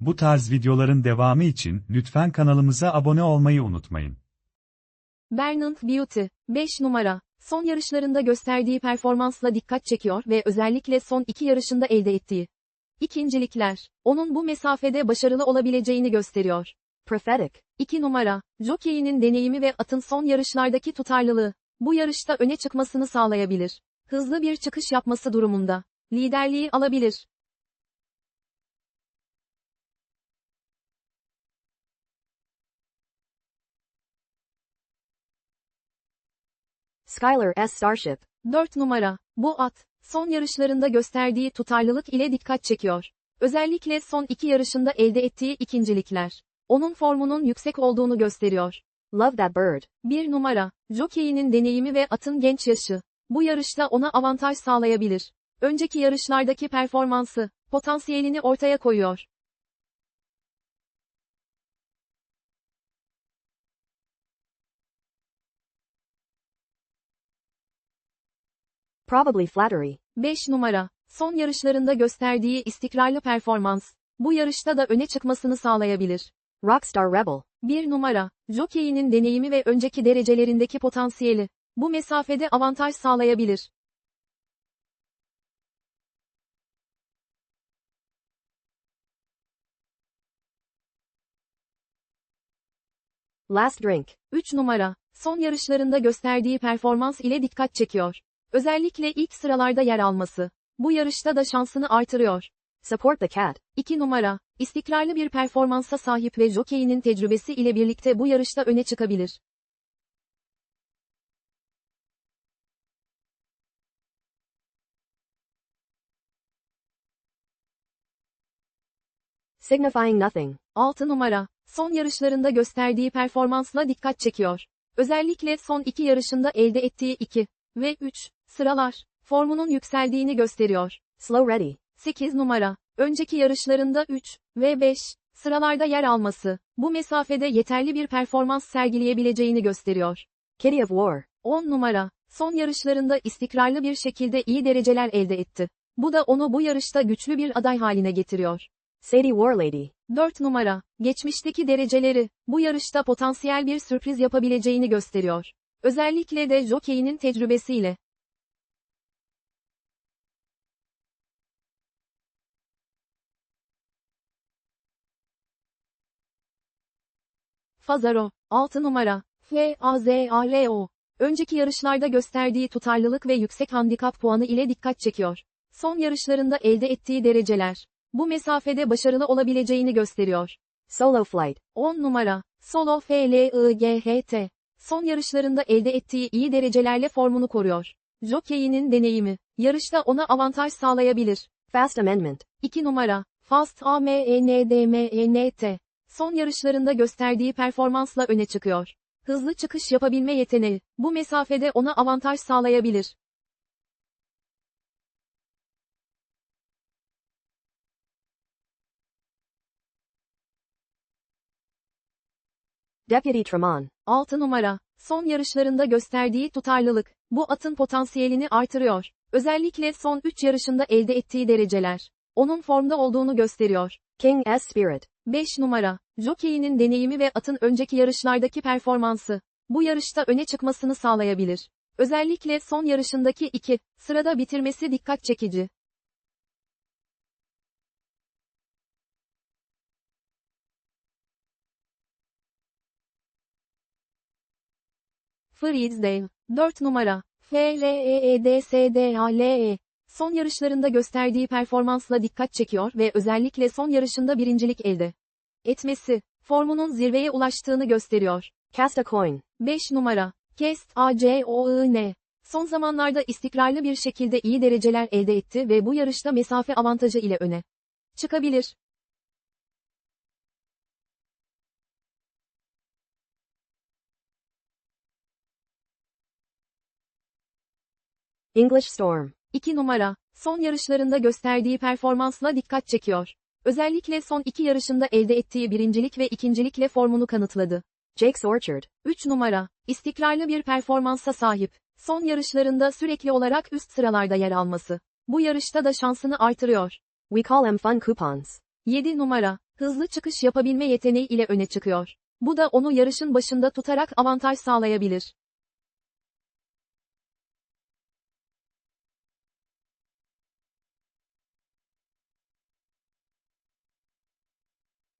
Bu tarz videoların devamı için lütfen kanalımıza abone olmayı unutmayın. Bernard Beauty, 5 numara, son yarışlarında gösterdiği performansla dikkat çekiyor ve özellikle son iki yarışında elde ettiği ikincilikler, onun bu mesafede başarılı olabileceğini gösteriyor. Prophetic, 2 numara, jockeyinin deneyimi ve atın son yarışlardaki tutarlılığı, bu yarışta öne çıkmasını sağlayabilir. Hızlı bir çıkış yapması durumunda, liderliği alabilir. Skylar S. Starship. 4 numara, bu at, son yarışlarında gösterdiği tutarlılık ile dikkat çekiyor. Özellikle son iki yarışında elde ettiği ikincilikler. Onun formunun yüksek olduğunu gösteriyor. Love that bird. 1 numara, jockeyinin deneyimi ve atın genç yaşı. Bu yarışta ona avantaj sağlayabilir. Önceki yarışlardaki performansı, potansiyelini ortaya koyuyor. Probably flattery. 5 numara, son yarışlarında gösterdiği istikrarlı performans, bu yarışta da öne çıkmasını sağlayabilir. Rockstar Rebel. 1 numara, jockeyinin deneyimi ve önceki derecelerindeki potansiyeli, bu mesafede avantaj sağlayabilir. Last Drink. 3 numara, son yarışlarında gösterdiği performans ile dikkat çekiyor. Özellikle ilk sıralarda yer alması, bu yarışta da şansını artırıyor. Support the cat. 2 numara, istikrarlı bir performansa sahip ve jokeyinin tecrübesi ile birlikte bu yarışta öne çıkabilir. Signifying nothing. 6 numara, son yarışlarında gösterdiği performansla dikkat çekiyor. Özellikle son iki yarışında elde ettiği 2 ve 3 sıralar, formunun yükseldiğini gösteriyor. Slow ready. 8 numara, önceki yarışlarında 3 ve 5 sıralarda yer alması, bu mesafede yeterli bir performans sergileyebileceğini gösterior. Kitty of War. 10 numara, son yarışlarında istikrarlı bir şekilde iyi dereceler elde etti. Bu da onu bu yarışta güçlü bir aday haline getiriyor. Sadie Warlady. 4 numara, geçmişteki dereceleri, bu yarışta potansiyel bir sürpriz yapabileceğini gösteriyor. Özellikle de jokeyinin tecrübesiyle. Fazaro, 6 numara, F-A-Z-A-R-O. Önceki yarışlarda gösterdiği tutarlılık ve yüksek handikap puanı ile dikkat çekiyor. Son yarışlarında elde ettiği dereceler, bu mesafede başarılı olabileceğini gösteriyor. Solo Flight. 10 numara, Solo F-L-I-G-H-T. Son yarışlarında elde ettiği iyi derecelerle formunu koruyor. Jockey'inin deneyimi, yarışta ona avantaj sağlayabilir. Fast Amendment. 2 numara, Fast A-M-E-N-D-M-E-N-T. Son yarışlarında gösterdiği performansla öne çıkıyor. Hızlı çıkış yapabilme yeteneği, bu mesafede ona avantaj sağlayabilir. Deputy Tremont. 6 numara, son yarışlarında gösterdiği tutarlılık, bu atın potansiyelini artırıyor. Özellikle son 3 yarışında elde ettiği dereceler, onun formda olduğunu gösteriyor. King S. Spirit. 5 numara, jokeyinin deneyimi ve atın önceki yarışlardaki performansı, bu yarışta öne çıkmasını sağlayabilir. Özellikle son yarışındaki 2 sırada bitirmesi dikkat çekici. Freesdale, 4 numara, E F-R-E-E-D-S-D-A-L-E. Son yarışlarında gösterdiği performansla dikkat çekiyor ve özellikle son yarışında birincilik elde etmesi, formunun zirveye ulaştığını gösteriyor. Cast a Coin. 5 numara, Kest A-C-O-I-N. Son zamanlarda istikrarlı bir şekilde iyi dereceler elde etti ve bu yarışta mesafe avantajı ile öne çıkabilir. English Storm. 2 numara, son yarışlarında gösterdiği performansla dikkat çekiyor. Özellikle son iki yarışında elde ettiği birincilik ve ikincilikle formunu kanıtladı. Jake's Orchard. 3 numara, istikrarlı bir performansa sahip. Son yarışlarında sürekli olarak üst sıralarda yer alması. Bu yarışta da şansını artırıyor. We call them fun coupons. 7 numara, Hızlı çıkış yapabilme yeteneği ile öne çıkıyor. Bu da onu yarışın başında tutarak avantaj sağlayabilir.